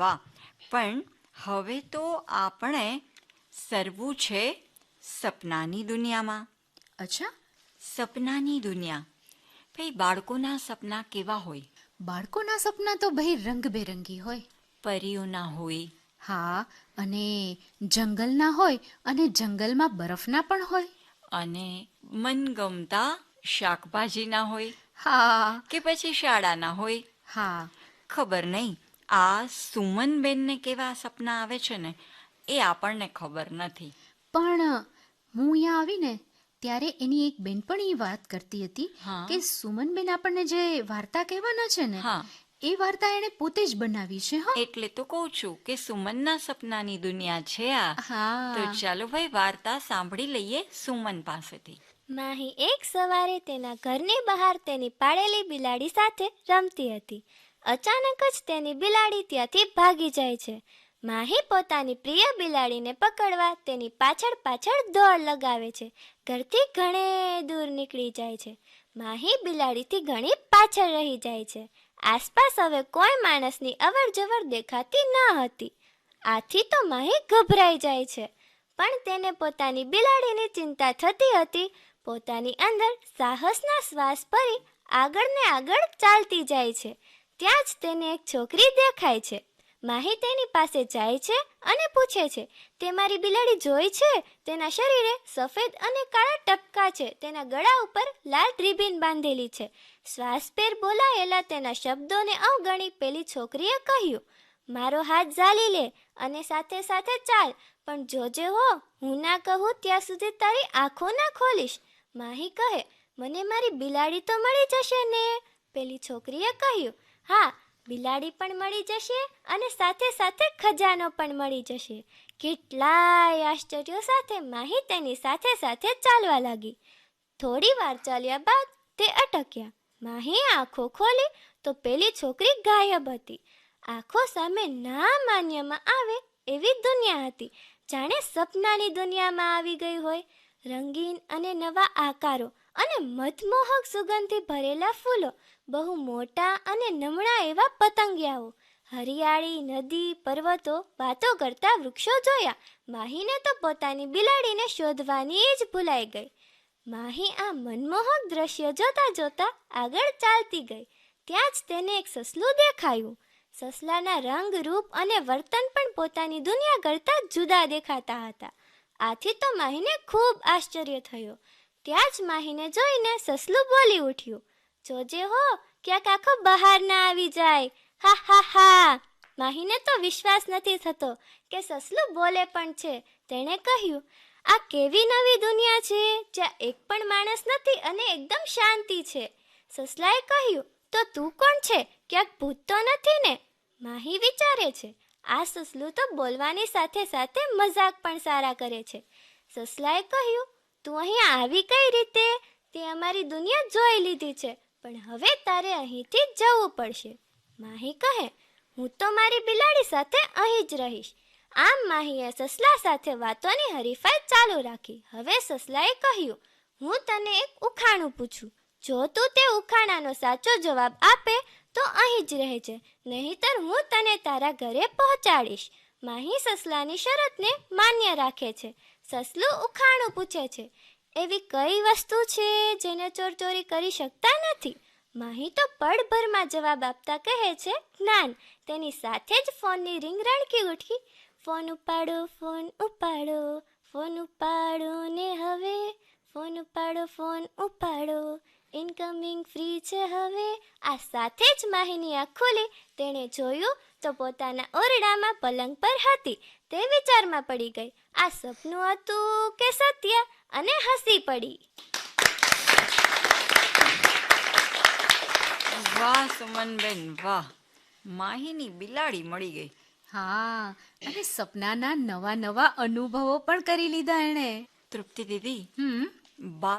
વાહ. પણ હવે તો આપણે સરવું છે સપનાની દુનિયામાં. અચ્છા. સપનાની દુનિયા. ભાઈ બાળકોના સપના કેવા હોય? બાળકોના સપના તો ભાઈ રંગબેરંગી હોય. પરીઓના હોય. હા અને જંગલના હોય અને જંગલમાં બરફના પણ હોય. અને મનગમતા શાકભાજીના હોય. હા. કે પછી શાળાના હોય. હા. ખબર નહીં. આ સુમનબેનને કેવા સપના આવે છે ને એ આપણને ખબર નથી. પણ હું અહીંયા આવીને ત્યારે એની એક બેનપણી વાત કરતી હતી કે સુમનબેન આપણને જે વાર્તા કહેવાના છે ને એ વાર્તા એણે પોતે જ બનાવી છે હા. એટલે તો કહું છું કે સુમનના સપનાની દુનિયા છે આ. તો ચાલો ભાઈ વાર્તા સાંભળી લઈએ સુમન પાસેથી. માહી એક સવારે તેના ઘરની બહાર તેની પાળેલી બિલાડી સાથે રમતી હતી. અચાનક જ તેની બિલાડી ત્યાંથી ભાગી જાય છે. માહી પોતાની પ્રિય બિલાડીને પકડવા તેની પાછળ પાછળ દોડ લગાવે છે. ઘરથી ઘણે દૂર નીકળી જાય છે. માહી બિલાડીથી ઘણી પાછળ રહી જાય છે. આસપાસ હવે કોઈ માણસની અવર જવર દેખાતી ન હતી. આથી તો માહી ગભરાઈ જાય છે. પણ તેને પોતાની બિલાડીની ચિંતા થતી હતી. પોતાની અંદર સાહસના શ્વાસ ભરી આગળ ને આગળ ચાલતી જાય છે. ત્યાં જ તેને એક છોકરી દેખાય છે. માહી તેની પાસે જાય છે અને પૂછે છે, તે મારી બિલાડી જોઈ છે? તેના શરીરે સફેદ અને કાળા ટપકા છે. તેના ગળા ઉપર લાલ રિબિન બાંધેલી છે. શ્વાસભેર બોલાયેલા તેના શબ્દોને અવગણી પેલી છોકરીએ કહ્યું, મારો હાથ ઝાલી લે અને સાથે સાથે ચાલ, પણ જોજે હો, હું ના કહું ત્યાં સુધી તારી આંખો ના ખોલીશ. માહી કહે, મને મારી બિલાડી તો મળી જશે ને? પેલી છોકરીએ કહ્યું હા, બિલાડી પણ મળી જશે અને સાથે સાથે ખજાનો પણ મળી જશે. કેટલાય આશ્ચર્યો સાથે માહી તેની સાથે સાથે ચાલવા લાગી. થોડી વાર ચાલ્યા બાદ તે અટક્યા. માહી, આંખો ખોલી તો પેલી છોકરી ગાયબ હતી. આંખો સામે ના માન્યમાં આવે એવી દુનિયા હતી. જાણે સપનાની દુનિયામાં આવી ગઈ હોય. રંગીન અને નવા આકારો અને મધમોહક સુગંધથી ભરેલા ફૂલો, બહુ મોટા અને નમણા એવા પતંગિયાઓ, હરિયાળી નદી, પર્વતો, વાતો કરતા વૃક્ષો જોયા. માહીને તો પોતાની બિલાડીને શોધવાની જ ભૂલાઈ ગઈ. માહી આ મનમોહક દ્રશ્ય જોતા જોતા આગળ ચાલતી ગઈ. ત્યાં જ તેને એક સસલું દેખાયું. સસલાના રંગ, રૂપ અને વર્તન પણ પોતાની દુનિયા કરતાં જુદા દેખાતા હતા. આથી તો માહીને ખૂબ આશ્ચર્ય થયો. ત્યાં જ માહીને જોઈને સસલું બોલી ઉઠ્યું, જોજે હો, ક્યાંક આખો બહાર ના આવી જાય. હા હા હા. માહીને તો વિશ્વાસ નથી થતો કે સસલું બોલે પણ છે. તેણે કહ્યું, આ કેવી નવી દુનિયા છે, જ્યાં એક પણ માણસ નથી અને એકદમ શાંતિ છે. સસલાએ કહ્યું, તો તું કોણ છે? ક્યાંક ભૂત તો નથી ને? માહી વિચારે છે, આ સસલું તો બોલવાની સાથે સાથે મજાક પણ સારા કરે છે. સસલાએ કહ્યું તું અહીં આવી કઈ રીતે? તે અમારી દુનિયા જોઈ લીધી છે, પણ હવે તારે અહીંથી જવું પડશે. માહી કહે, હું તો મારી બિલાડી સાથે અહીં જ રહીશ. આમ માહીએ સસલા સાથે વાતોની હરીફાઈ ચાલુ રાખી. હવે સસલાએ કહ્યું, હું તને એક ઉખાણું પૂછું. જો તું તે ઉખાણાનો સાચો જવાબ આપે, તો અહીં જ રહેજે. નહીંતર હું તને તારા ઘરે પહોંચાડીશ. માહી સસલાની શરતને માન્ય રાખે છે. સસલું ઉખાણું પૂછે છે, એવી કઈ વસ્તુ છે જેને ચોર ચોરી કરી શકતા નથી? માહી તો પળભરમાં જવાબ આપતા કહે છે જ્ઞાન તેની સાથે જ ફોનની રિંગ રણકી ઉઠી. ફોન ઉપાડો ફોન ઉપાડો ફોન ઉપાડો ને હવે. ફોન ઉપાડો ફોન ઉપાડો ઇનકમિંગ ફ્રી છે હવે. આ સાથે જ માહીની આંખ ખોલી તેણે જોયું તો પોતાના ઓરડામાં પલંગ પર હતી. તે વિચારમાં પડી ગઈ. આ સપનું હતું કે સત્ય? અને હસી પડી. વાહ સુમનબેન વાહ. માહીની બિલાડી મળી ગઈ. હા અને સપનાના નવા નવા અનુભવો પણ કરી લીધા એણે. તૃપ્તિ દીદી હમ? બા